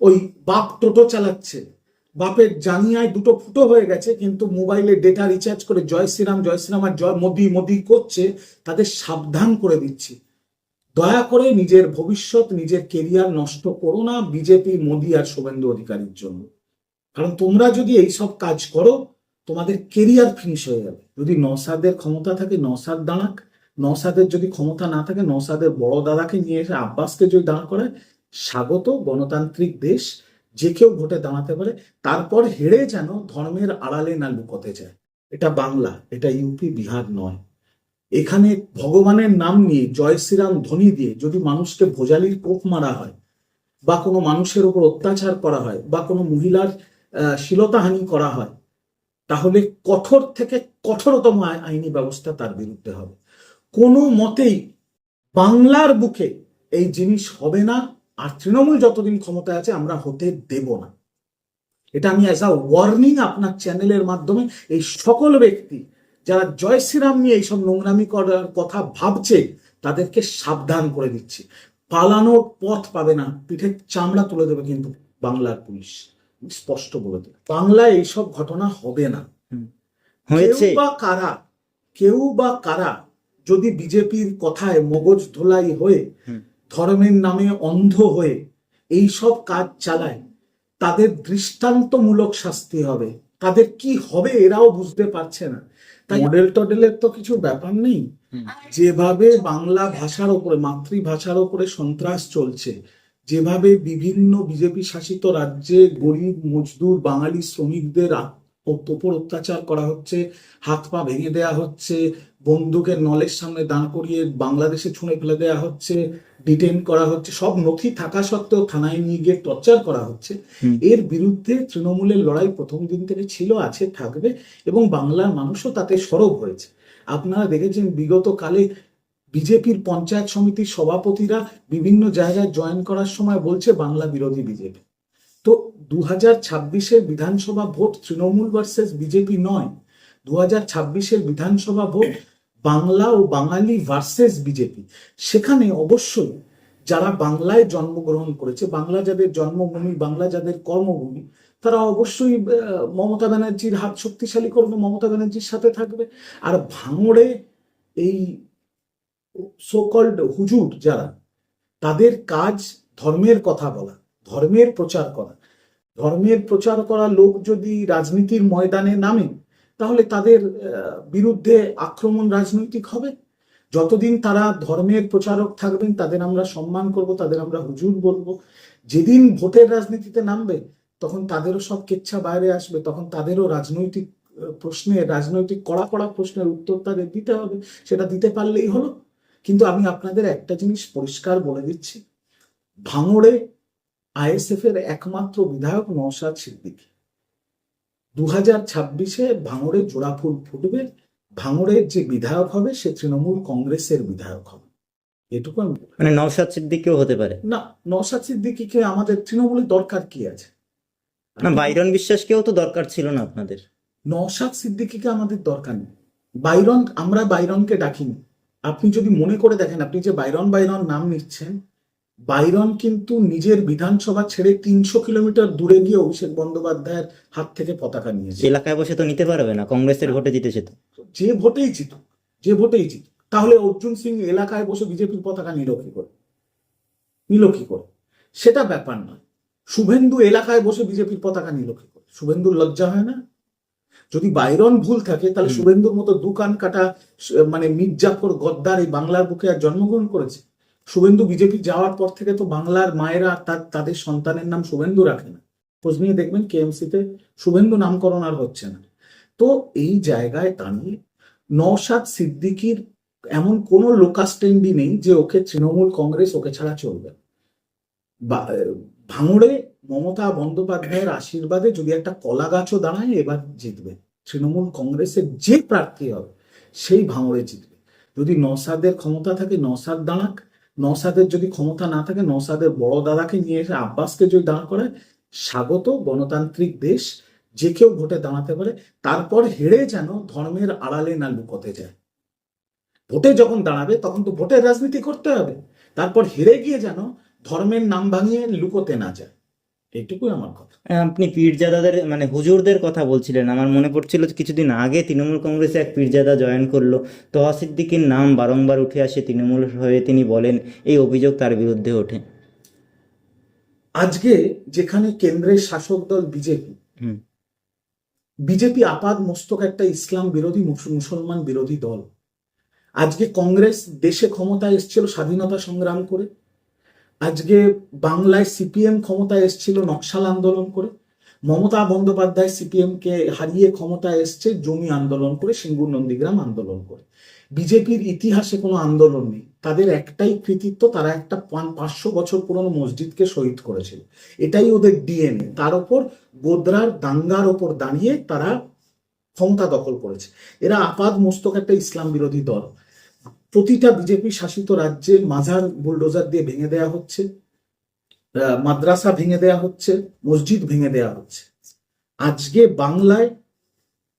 ওই বাপ টোটো চালাচ্ছে। বাপের জানিয়ায় দুটো ফুটো হয়ে গেছে, কিন্তু মোবাইলে ডেটা রিচার্জ করে জয় শ্রীরাম জয় শ্রীরাম আর জয় মোদি মোদি করছে, তাদের সাবধান করে দিচ্ছি। দয়া করে নিজের ভবিষ্যৎ, নিজের কেরিয়ার নষ্ট করো না বিজেপি মোদি আর শুভেন্দু অধিকারীর জন্য। কারণ তোমরা যদি এইসব কাজ করো, তোমাদের কেরিয়ার ফিনিশ হয়ে যাবে। যদি নসাদের ক্ষমতা থাকে নসাদ দাঁড়াক। নসাদের যদি ক্ষমতা না থাকে নসাদের বড় দাদাকে নিয়ে এসে আব্বাসকে যদি দাঁড় করায় স্বাগত গণতান্ত্রিক দেশ যে কেউ ভোটে দাঁড়াতে পারে তারপর হেরে যেন ধর্মের আড়ালে না লুকোতে যায় এটা বাংলা এটা ইউপি বিহার নয়। এখানে ভগবানের নাম নিয়ে জয় শ্রীরাম ধ্বনি দিয়ে যদি মানুষকে ভোজালির কোপ মারা হয় বা কোনো মানুষের উপর অত্যাচার করা হয় বা কোনো মহিলার আহ, শ্লীলতাহানি করা হয় তাহলে কঠোর থেকে কঠোরতম আই- আইনি ব্যবস্থা তার বিরুদ্ধে হবে। কোনো মতেই বাংলার বুকে এই জিনিস হবে না। আর তৃণমূল যতদিন ক্ষমতায় আছে আমরা হতে দেব না। এটা আমি অ্যাজ আ ওয়ার্নিং আপনার চ্যানেলের মাধ্যমে এই সকল ব্যক্তি যারা জয় শ্রীরাম নিয়ে এইসব নোংরামি করার কথা ভাবছে তাদেরকে সাবধান করে দিচ্ছি। পালানোর পথ পাবে না পিঠের চামড়া তুলে দেবে কিন্তু বাংলার পুলিশ। স্পষ্ট বলে দেবে। বাংলায় এইসব ঘটনা হবে না। হয়েছে। বা কারা কেউ বা কারা যদি বিজেপির কথায় মগজ ধোলাই হয়ে। ধর্মের নামে অন্ধ হয়ে এই সব কাজ চালায় তাদের দৃষ্টান্তমূলক শাস্তি হবে। তাদের কি হবে এরাও বুঝতে পারছে না। তাই মডেল টডেলের তো কিছু ব্যাপার নেই। যেভাবে বাংলা ভাষার ওপরে মাতৃভাষার ওপরে সন্ত্রাস চলছে যেভাবে বিভিন্ন বিজেপি শাসিত রাজ্যে গরিব মজদুর বাঙালি শ্রমিকদের ওপর অত্যাচার করা হচ্ছে হাত পা ভেঙে দেয়া হচ্ছে বন্দুকের নলের সামনে দাঁড় করিয়ে বাংলাদেশে ছুঁড়ে ফেলে দেয়া হচ্ছে ডিটেন করা হচ্ছে সব নথি থাকা সত্ত্বেও থানায় নিয়ে গিয়ে টর্চার করা হচ্ছে। এর বিরুদ্ধে তৃণমূলের লড়াই প্রথম দিন থেকে ছিল আছে থাকবে এবং বাংলার মানুষও তাতে সরব হয়েছে। আপনারা দেখেছেন বিগত কালে বিজেপির পঞ্চায়েত সমিতির সভাপতিরা বিভিন্ন জায়গায় জয়েন করার সময় বলছে বাংলা বিরোধী বিজেপি। তো দু হাজার ছাব্বিশের বিধানসভা ভোট তৃণমূল ভার্সেস বিজেপি নয়। দু হাজার ছাব্বিশের বিধানসভা ভোট বাংলা ও বাঙালি ভার্সেস বিজেপি। সেখানে অবশ্যই যারা বাংলায় জন্মগ্রহণ করেছে, বাংলা যাদের জন্মভূমি, বাংলা যাদের কর্মভূমি, তারা অবশ্যই মমতা ব্যানার্জির হাত শক্তিশালী করবে, মমতা ব্যানার্জির সাথে থাকবে। আর ভাঙড়ে এই সোকল্ড হুজুর যারা, তাদের কাজ ধর্মের কথা বলা। ধর্মের প্রচার করা। ধর্মের প্রচার করা লোক যদি রাজনীতির ময়দানে নামে তাহলে তাদের বিরুদ্ধে আক্রমণ রাজনৈতিক হবে। যতদিন তারা ধর্মের প্রচারক থাকবেন তাদের আমরা সম্মান করব তাদের আমরা হুজুর বলব। যেদিন ভোটের রাজনীতিতে নামবে তখন তাদেরও সব কেচ্ছা বাইরে আসবে তখন তাদেরও রাজনৈতিক আহ, প্রশ্নের রাজনৈতিক কড়া কড়া প্রশ্নের উত্তর তাদের দিতে হবে সেটা দিতে পারলেই হলো। কিন্তু আমি আপনাদের একটা জিনিস পরিষ্কার বলে দিচ্ছি। ভাঙড়ে আইএসএফ এর একমাত্র বিধায়ক নওশাদ সিদ্দিকী। দু হাজার ছাব্বিশে ভাঙড়ে জোড়া ফুল ফুটবে ভাঙড়ের যে বিধায়ক হবে সে তৃণমূল কংগ্রেসের বিধায়ক হবে। এটুকু আমি মানে নওশাদ সিদ্দিকেও হতে পারে? না নওশাদ সিদ্দিকীকে আমাদের তৃণমূলের দরকার কি আছে? না বাইরন বিশ্বাসকেও তো দরকার ছিল না আপনাদের। নওশাদ সিদ্দিকীকে আমাদের দরকার নেই। বাইরন আমরা বাইরনকে ডাকিনি। আপনি যদি মনে করে দেখেন আপনি যে বাইরন বাইরন নাম নিচ্ছেন বাইরন কিন্তু নিজের বিধানসভা ছেড়ে তিনশো কিলোমিটার দূরে গিয়ে অভিষেক বন্দ্যোপাধ্যায়ের হাত থেকে পতাকা নিয়েছে। এলাকায় বসে তো নিতে পারবে না কংগ্রেসের ভোটে জিতেছে তো। যে ভোটেই জিতুক যে ভোটেই জিতুক তাহলে অর্জুন সিং এলাকায় বসে বিজেপির পতাকা নিল কি করে? নিল কি করে? সেটা ব্যাপার নয়। শুভেন্দু এলাকায় বসে বিজেপির পতাকা নিল কি করে? শুভেন্দুর লজ্জা হয় না? যদি বাইরন ভুল থাকে তাহলে শুভেন্দুর মতো দু কান কাটা মানে মির্জাফর গদ্দার এই বাংলার বুকে আর জন্মগ্রহণ করেছে? শুভেন্দু বিজেপি যাওয়ার পর থেকে তো বাংলার মায়েরা তার, তাদের সন্তানের নাম শুভেন্দু রাখে না। খোঁজ নিয়ে দেখবেন কেএমসিতে শুভেন্দু নামকরণ আর হচ্ছে না। তো এই জায়গায় দাঁড়িয়ে নওশাদ সিদ্দিকির এমন কোনো লোকাস্টেন্ডি নেই যে ওকে তৃণমূল কংগ্রেস ওকে ছাড়া চলবে ভাঙড়ে মমতা বন্দ্যোপাধ্যায়ের আশীর্বাদে যদি একটা কলা গাছও দাঁড়ায়, এবার জিতবে। তৃণমূল কংগ্রেসের যে প্রার্থী হবে, সেই ভাঙড়ে জিতবে। যদি নসাদের ক্ষমতা থাকে নসাদ দাঁড়াক নসাদের যদি ক্ষমতা না থাকে নসাদের বড় দাদাকে নিয়ে এসে আব্বাসকে যদি দাঁড় করে স্বাগত গণতান্ত্রিক দেশ, যে কেউ ভোটে দাঁড়াতে পারে, তারপর হেরে যেন ধর্মের আড়ালে না লুকোতে যায়। ভোটে যখন দাঁড়াবে, তখন তো ভোটের রাজনীতি করতে হবে। তারপর হেরে গিয়ে যেন ধর্মের নাম ভাঙিয়ে লুকোতে না যায়। এইটুকুই আমার কথা। আপনি পীরজাদাদের মানে হুজুরদের কথা বলছিলেন। আমার মনে পড়ছিল যে কিছুদিন আগে তৃণমূল কংগ্রেসে এক পীরজাদা জয়েন করল। তোহা সিদ্দিকীর নাম বারংবার উঠে আসে তৃণমূল হয়ে তিনি বলেন এই অভিযোগ তার বিরুদ্ধে ওঠে। আজকে যেখানে কেন্দ্রের শাসক দল বিজেপি হুম। বিজেপি আপাদ মস্তক একটা ইসলাম বিরোধী মুসলমান বিরোধী দল। আজকে কংগ্রেস দেশে ক্ষমতায় এসেছিল স্বাধীনতা সংগ্রাম করে। আজকে বাংলায় সিপিএম ক্ষমতায় এসেছিল নকশাল আন্দোলন করে, মমতা বন্দ্যোপাধ্যায় সিপিএম কে হারিয়ে ক্ষমতায় এসছে জমি আন্দোলন করে, সিঙ্গুর নন্দীগ্রাম আন্দোলন করে। বিজেপির ইতিহাসে কোনো আন্দোলন নেই। তাদের একটাই কৃতিত্ব, তারা একটা পাঁচশো বছর পুরনো মসজিদকে শহীদ করেছিল। এটাই ওদের ডিএনএ। তার ওপর গোদরার দাঙ্গার ওপর দাঁড়িয়ে তারা ক্ষমতা দখল করেছে। এরা আপাদ মস্তক একটা ইসলাম বিরোধী দল। প্রতিটা বিজেপি শাসিত রাজ্যে মাঝার বুলডোজার দিয়ে ভেঙে দেওয়া হচ্ছে মাদ্রাসা ভেঙে দেওয়া হচ্ছে, মসজিদ ভেঙে দেওয়া হচ্ছে। আজকে বাংলায়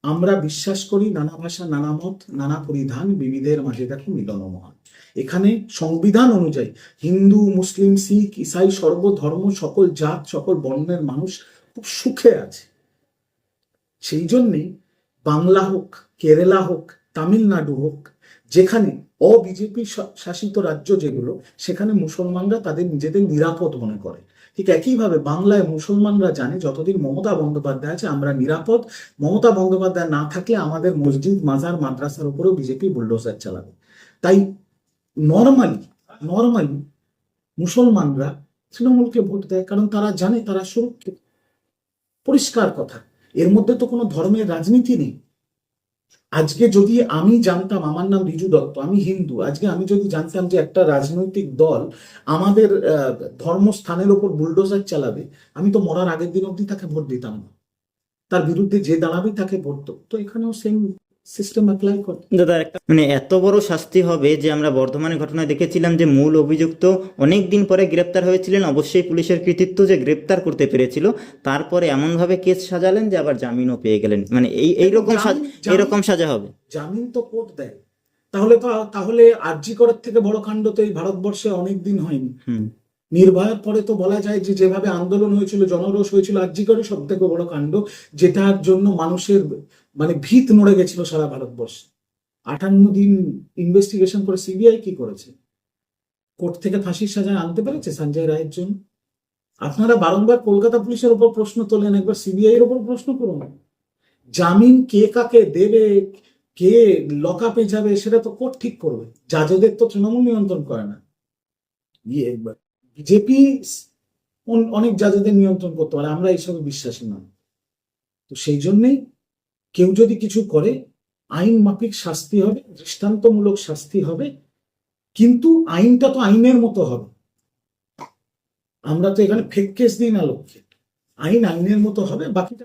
আমরা বিশ্বাস করি নানা ভাষা, নানা মত, নানা পরিধান, বিবিধের মাঝে দেখো মিলন মহান এখানে সংবিধান অনুযায়ী হিন্দু, মুসলিম, শিখ, ইসাই, সর্বধর্ম, সকল জাত, সকল বর্ণের মানুষ খুব সুখে আছে। সেই জন্যেই বাংলা হোক, কেরালা হোক, তামিলনাড়ু হোক, যেখানে অবিজেপি শাসিত রাজ্য যেগুলো, সেখানে মুসলমানরা তাদের নিজেদের নিরাপদ মনে করে। ঠিক একইভাবে বাংলায় মুসলমানরা জানে যতদিন মমতা বন্দ্যোপাধ্যায় আছে, আমরা নিরাপদ। মমতা বন্দ্যোপাধ্যায় না থাকলে আমাদের মসজিদ, মাজার, মাদ্রাসার উপরেও বিজেপি বুলডোজার চালাবে। তাই নর্মালি নর্মালি মুসলমানরা তৃণমূলকে ভোট দেয়, কারণ তারা জানে, তারা সুরক্ষিত, পরিষ্কার কথা। এর মধ্যে তো কোনো ধর্মের রাজনীতি নেই। আজকে যদি আমি জানতাম, আমার নাম রিজু দত্ত, আমি হিন্দু, আজকে আমি যদি জানতাম যে একটা রাজনৈতিক দল আমাদের ধর্মস্থানের ওপর বুলডোজার চালাবে, আমি তো মরার আগের দিন অবধি তাকে ভোট দিতাম না। তার বিরুদ্ধে যে দাঁড়াবে তাকে ভোট তো এখানেও সেম সিস্টেম অ্যাপ্লাই করে। দাদা একটা মানে এত বড় শাস্তি হবে যে আমরা বর্ধমানের ঘটনায় দেখেছিলাম যে মূল অভিযুক্ত অনেক দিন পরে গ্রেপ্তার হয়েছিলেন। অবশ্যই পুলিশের কৃতিত্ব যে গ্রেপ্তার করতে পেরেছিল তারপরে এমনভাবে কেস সাজালেন যে আবার জামিনও পেয়ে গেলেন। মানে এই এইরকম এইরকম সাজা হবে। জামিন তো কোর্ট দেয়। তাহলে তো তাহলে আরজি করার থেকে বড় কাণ্ড তো এই ভারতবর্ষে অনেক দিন হয়নি। হুম। নির্ভয়ার পরে তো বলা যায় যে যেভাবে আন্দোলন হয়েছিল, জনরোষ হয়েছিল আরজি করে সব থেকে বড় কাণ্ড, যেটার জন্য মানুষের মানে ভিত নড়ে গেছিল সারা ভারতবর্ষে। আটান্ন দিন ইনভেস্টিগেশন করে সিবিআই কি করেছে? কোর্ট থেকে ফাঁসির সাজা আনতে পেরেছে সঞ্জয় রায়ের জন্য? আপনারা বারংবার কলকাতা পুলিশের ওপর প্রশ্ন তোলেন, একবার সিবিআই এর ওপর প্রশ্ন করুন। জামিন কে কাকে দেবে, কে লকআপে যাবে, সেটা তো কোর্ট ঠিক করবে। জাজেদের তো তৃণমূল নিয়ন্ত্রণ করে না। ইয়ে বিজেপি অনেক জাজেদের নিয়ন্ত্রণ করতে পারে, আমরা এইসবে বিশ্বাসী নয় তো সেই জন্যেই কেউ যদি কিছু করে, আইন মাফিক শাস্তি হবে, দৃষ্টান্তমূলক শাস্তি হবে, কিন্তু আইনটা তো আইনের মতো হবে। আমরা তো এখানে ফেক কেস দিই না লক্ষ্যে আইন আইনের মতো হবে, বাকিটা